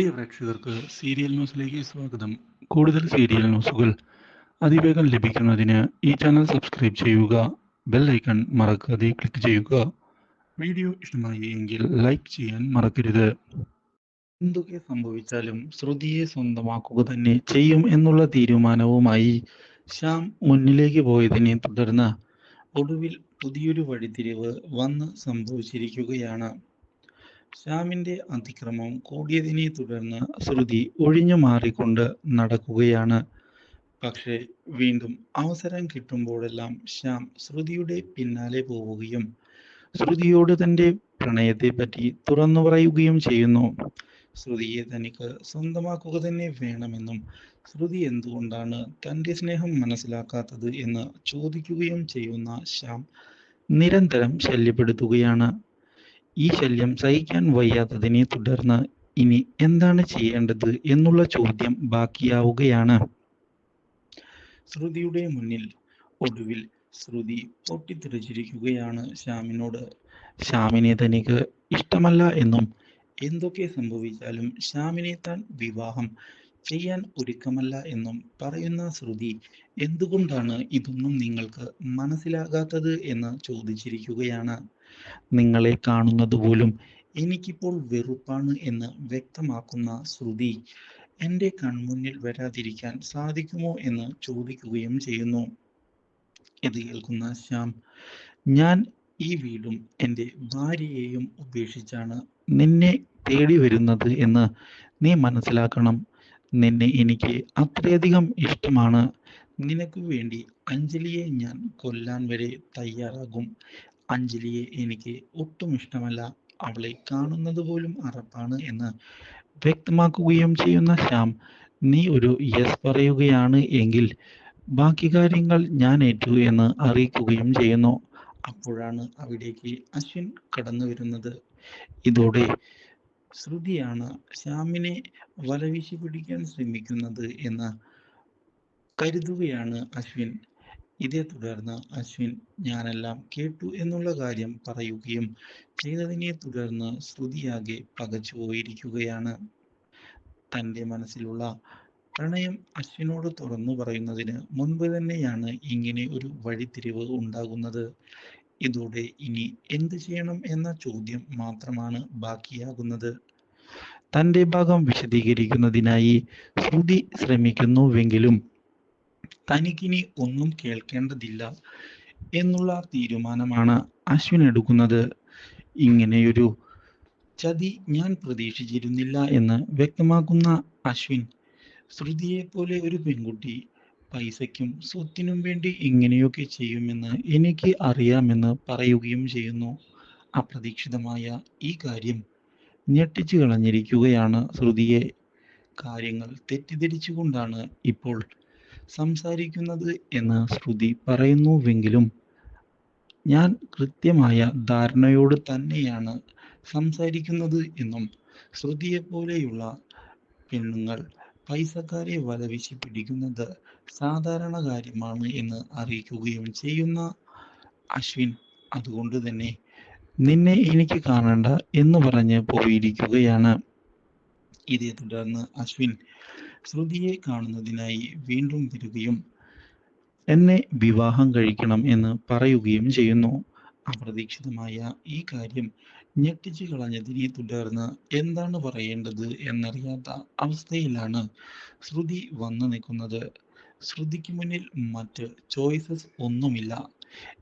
പ്രിയ പ്രേക്ഷകർക്ക് സീരിയൽ ന്യൂസിലേക്ക് സ്വാഗതം. കൂടുതൽ സീരിയൽ ന്യൂസുകൾ അതിവേഗം ലഭിക്കുന്നതിന് ഈ ചാനൽ സബ്സ്ക്രൈബ് ചെയ്യുക ബെൽ ഐക്കൺ മറക്കാതെ ക്ലിക്ക് ചെയ്യുക. വീഡിയോ ഇഷ്ടമായി എങ്കിൽ ലൈക്ക് ചെയ്യാൻ മറക്കരുത്. എന്തൊക്കെ സംഭവിച്ചാലും ശ്രുതിയെ സ്വന്തമാക്കുക തന്നെ ചെയ്യും എന്നുള്ള തീരുമാനവുമായി ശ്യാം മുന്നിലേക്ക് പോയതിനെ തുടർന്ന് ഒടുവിൽ പുതിയൊരു വഴിത്തിരിവ് വന്ന് സംഭവിച്ചിരിക്കുകയാണ്. ശ്യാമിന്റെ അതിക്രമം കൂടിയതിനെ തുടർന്ന് ശ്രുതി ഒഴിഞ്ഞു മാറിക്കൊണ്ട് നടക്കുകയാണ്. പക്ഷേ വീണ്ടും അവസരം കിട്ടുമ്പോഴെല്ലാം ശ്യാം ശ്രുതിയുടെ പിന്നാലെ പോവുകയും ശ്രുതിയോട് തന്റെ പ്രണയത്തെ പറ്റി തുറന്നു പറയുകയും ചെയ്യുന്നു. ശ്രുതിയെ തനിക്ക് സ്വന്തമാക്കുക തന്നെ വേണമെന്നും ശ്രുതി എന്തുകൊണ്ടാണ് തന്റെ സ്നേഹം മനസ്സിലാക്കാത്തത് എന്ന് ചോദിക്കുകയും ചെയ്യുന്ന ശ്യാം നിരന്തരം ശല്യപ്പെടുത്തുകയാണ്. ഈ ശല്യം സഹിക്കാൻ വയ്യാത്തതിനെ തുടർന്ന് ഇനി എന്താണ് ചെയ്യേണ്ടത് എന്നുള്ള ചോദ്യം ബാക്കിയാവുകയാണ്. ശ്രുതിയുടെ മുന്നിൽ ഒടുവിൽ ശ്രുതി പൊട്ടിത്തെറിച്ചിരിക്കുകയാണ് ശ്യാമിനോട്. ശ്യാമിനെ തനിക്ക് ഇഷ്ടമല്ല എന്നും എന്തൊക്കെ സംഭവിച്ചാലും ശ്യാമിനെ താൻ വിവാഹം ചെയ്യാൻ ഒരുക്കമല്ല എന്നും പറയുന്ന ശ്രുതി എന്തുകൊണ്ടാണ് ഇതൊന്നും നിങ്ങൾക്ക് മനസ്സിലാകാത്തത് എന്ന് ചോദിച്ചിരിക്കുകയാണ്. നിങ്ങളെ കാണുന്നത് പോലും എനിക്കിപ്പോൾ വെറുപ്പാണ് എന്ന് വ്യക്തമാക്കുന്ന ശ്രുതി എന്റെ കൺമുന്നിൽ വരാതിരിക്കാൻ സാധിക്കുമോ എന്ന് ചോദിക്കുകയും ചെയ്യുന്നു. ഇത് കേൾക്കുന്ന ശ്യാം ഞാൻ ഈ വീടും എന്റെ ഭാര്യയെയും ഉപേക്ഷിച്ചാണ് നിന്നെ തേടി വരുന്നത് എന്ന് നീ മനസ്സിലാക്കണം. നിന്നെ എനിക്ക് അത്രയധികം ഇഷ്ടമാണ്. നിനക്ക് വേണ്ടി അഞ്ജലിയെ ഞാൻ കൊല്ലാൻ വരെ തയ്യാറാകും. അഞ്ജലിയെ എനിക്ക് ഒട്ടും ഇഷ്ടമല്ല. അവളെ കാണുന്നത് പോലും അറപ്പാണ് എന്ന് വ്യക്തമാക്കുകയും ചെയ്യുന്ന ശ്യാം നീ ഒരു യെസ് പറയുകയാണ് എങ്കിൽ ബാക്കി കാര്യങ്ങൾ ഞാൻ ഏറ്റു എന്ന് അറിയിക്കുകയും ചെയ്യുന്നു. അപ്പോഴാണ് അവിടേക്ക് അശ്വിൻ കടന്നു വരുന്നത്. ഇതോടെ ശ്രുതിയാണ് ശ്യാമിനെ വലവീശി പിടിക്കാൻ ശ്രമിക്കുന്നത് എന്ന് കരുതുകയാണ് അശ്വിൻ. ഇതേ തുടർന്ന് അശ്വിൻ ഞാനെല്ലാം കേട്ടു എന്നുള്ള കാര്യം പറയുകയും ചെയ്തതിനെ തുടർന്ന് ശ്രുതിയാകെ പകച്ചുപോയിരിക്കുകയാണ് തന്റെ മനസ്സിലുള്ള പ്രണയം അശ്വിനോട് തുറന്നു പറയുന്നതിന് മുൻപ് തന്നെയാണ് ഇങ്ങനെ ഒരു വഴിത്തിരിവ് ഉണ്ടാകുന്നത്. ഇതോടെ ഇനി എന്ത് ചെയ്യണം എന്ന ചോദ്യം മാത്രമാണ് ബാക്കിയാകുന്നത്. തന്റെ ഭാഗം വിശദീകരിക്കുന്നതിനായി ശ്രുതി ശ്രമിക്കുന്നുവെങ്കിലും തനിക്കിനി ഒന്നും കേൾക്കേണ്ടതില്ല എന്നുള്ള തീരുമാനമാണ് അശ്വിൻ എടുക്കുന്നത്. ഇങ്ങനെയൊരു ചതി ഞാൻ പ്രതീക്ഷിച്ചിരുന്നില്ല എന്ന് വ്യക്തമാക്കുന്ന അശ്വിൻ ശ്രുതിയെ പോലെ ഒരു പെൺകുട്ടി പൈസയ്ക്കും സ്വത്തിനും വേണ്ടി ഇങ്ങനെയൊക്കെ ചെയ്യുമെന്ന് എനിക്ക് അറിയാമെന്ന് പറയുകയും ചെയ്യുന്നു. അപ്രതീക്ഷിതമായ ഈ കാര്യം ഞെട്ടിച്ചു കളഞ്ഞിരിക്കുകയാണ് ശ്രുതിയെ. കാര്യങ്ങൾ തെറ്റിദ്ധരിച്ചുകൊണ്ടാണ് ഇപ്പോൾ സംസാരിക്കുന്നത് എന്ന് ശ്രുതി പറയുന്നുവെങ്കിലും ഞാൻ കൃത്യമായ ധാരണയോട് തന്നെയാണ് സംസാരിക്കുന്നത് എന്നും ശ്രുതിയെ പോലെയുള്ള പെണ്ണുങ്ങൾ പൈസക്കാരെ വലവിശി പിടിക്കുന്നത് സാധാരണ കാര്യമാണ് എന്ന് അറിയിക്കുകയും ചെയ്യുന്ന അശ്വിൻ അതുകൊണ്ട് തന്നെ നിന്നെ എനിക്ക് കാണണ്ട എന്ന് പറഞ്ഞ് പോയിരിക്കുകയാണ്. ഇതേ തുടർന്ന് അശ്വിൻ ശ്രുതിയെ കാണുന്നതിനായി വീണ്ടും വരികയും എന്നെ വിവാഹം കഴിക്കണം എന്ന് പറയുകയും ചെയ്യുന്നു. അപ്രതീക്ഷിതമായ ഈ കാര്യം ഞെട്ടിച്ചു കളഞ്ഞതിനെ തുടർന്ന് എന്താണ് പറയേണ്ടത് എന്നറിയാത്ത അവസ്ഥയിലാണ് ശ്രുതി വന്നു നിൽക്കുന്നത്. ശ്രുതിക്ക് മുന്നിൽ മറ്റ് ചോയ്സസ് ഒന്നുമില്ല.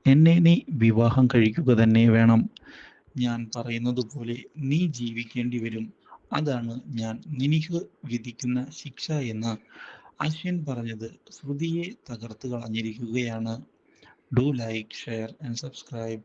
എന്നെ നീ വിവാഹം കഴിക്കുക തന്നെ വേണം. ഞാൻ പറയുന്നത് പോലെ നീ ജീവിക്കേണ്ടി വരും. അതാണ് ഞാൻ നിനക്ക് വിധിക്കുന്ന ശിക്ഷ എന്ന് അശ്വിൻ പറഞ്ഞത്. ശ്രുതിയെ തകർത്ത് കളഞ്ഞിരിക്കുകയാണ്. Do like share and subscribe